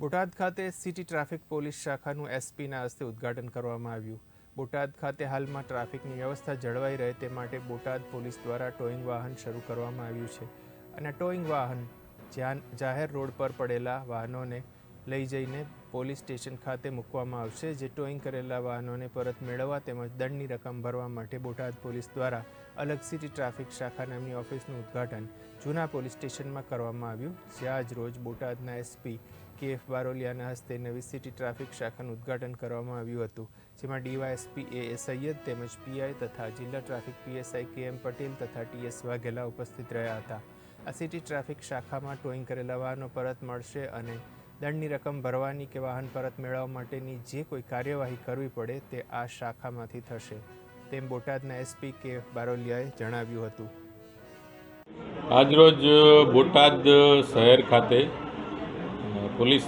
બોટાદ ખાતે city traffic police શાખાનું એસપીના હસ્તે ઉદ્ઘાટન કરવામાં આવ્યું. બોટાદ ખાતે હાલમાં ટ્રાફિકની વ્યવસ્થા જળવાઈ રહે તે માટે બોટાદ પોલીસ દ્વારા ટોઈંગ વાહન શરૂ કરવામાં આવ્યું છે અને ટોઈંગ વાહન જ્યાં જાહેર રોડ પર પડેલા વાહનોને લઈ જઈને પોલીસ સ્ટેશન ખાતે મૂકવામાં આવશે. જે ટોઈંગ કરેલા વાહનોને પરત મેળવવા તેમજ દંડની રકમ ભરવા માટે બોટાદ પોલીસ દ્વારા અલગ સિટી ટ્રાફિક શાખા નામની ઓફિસનું ઉદ્ઘાટન જૂના પોલીસ સ્ટેશનમાં કરવામાં આવ્યું. જ્યાં આજ રોજ બોટાદના એસપી કે એફ બારોલિયાના હસ્તે નવી સિટી ટ્રાફિક શાખાનું ઉદ્ઘાટન કરવામાં આવ્યું હતું, જેમાં ડીવાયએસપી એ સૈયદ તેમજ પીઆઈ તથા જિલ્લા ટ્રાફિક પીએસઆઈ કે એમ પટેલ તથા ટીએસ વાઘેલા ઉપસ્થિત રહ્યા હતા. આ સિટી ટ્રાફિક શાખામાં ટોઈંગ કરેલા વાહનો પરત મળશે અને દંડની રકમ ભરવાની કે વાહન પરત મેળવવા માટેની જે કોઈ કાર્યવાહી કરવી પડે તે આ શાખામાંથી થશે, તેમ બોટાદના એસપી કે બારોલિયાએ જણાવ્યું હતું. આજરોજ બોટાદ શહેર ખાતે પોલીસ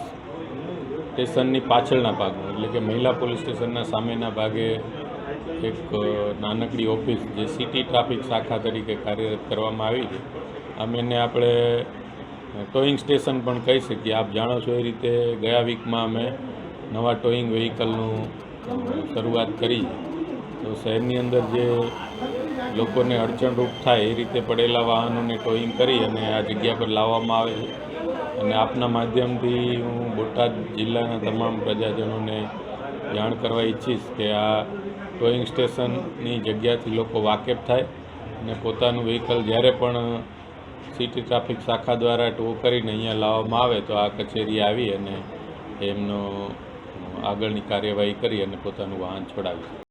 સ્ટેશનની પાછળના ભાગમાં, એટલે કે મહિલા પોલીસ સ્ટેશનના સામેના ભાગે એક નાનકડી ઓફિસ જે સિટી ટ્રાફિક શાખા તરીકે કાર્યરત કરવામાં આવી છે. આમ આપણે ટોઈંગ સ્ટેશન પણ કહી શકીએ. આપ જાણો છો એ રીતે ગયા વીકમાં અમે નવા ટોઈંગ વ્હીકલનું શરૂઆત કરી તો શહેરની અંદર જે લોકોને અડચણરૂપ થાય એ રીતે પડેલા વાહનોને ટોઈંગ કરી અને આ જગ્યા પર લાવવામાં આવે છે. અને આપના માધ્યમથી હું બોટાદ જિલ્લાના તમામ પ્રજાજનોને જાણ કરવા ઈચ્છીશ કે આ ટોઈંગ સ્ટેશનની જગ્યાથી લોકો વાકેફ થાય અને પોતાનું વ્હીકલ જ્યારે પણ સિટી ટ્રાફિક શાખા દ્વારા ટો કરીને અહીંયા લાવવામાં આવે તો આ કચેરી આવી અને એમનો આગળની કાર્યવાહી કરી અને પોતાનું વાહન છોડાવી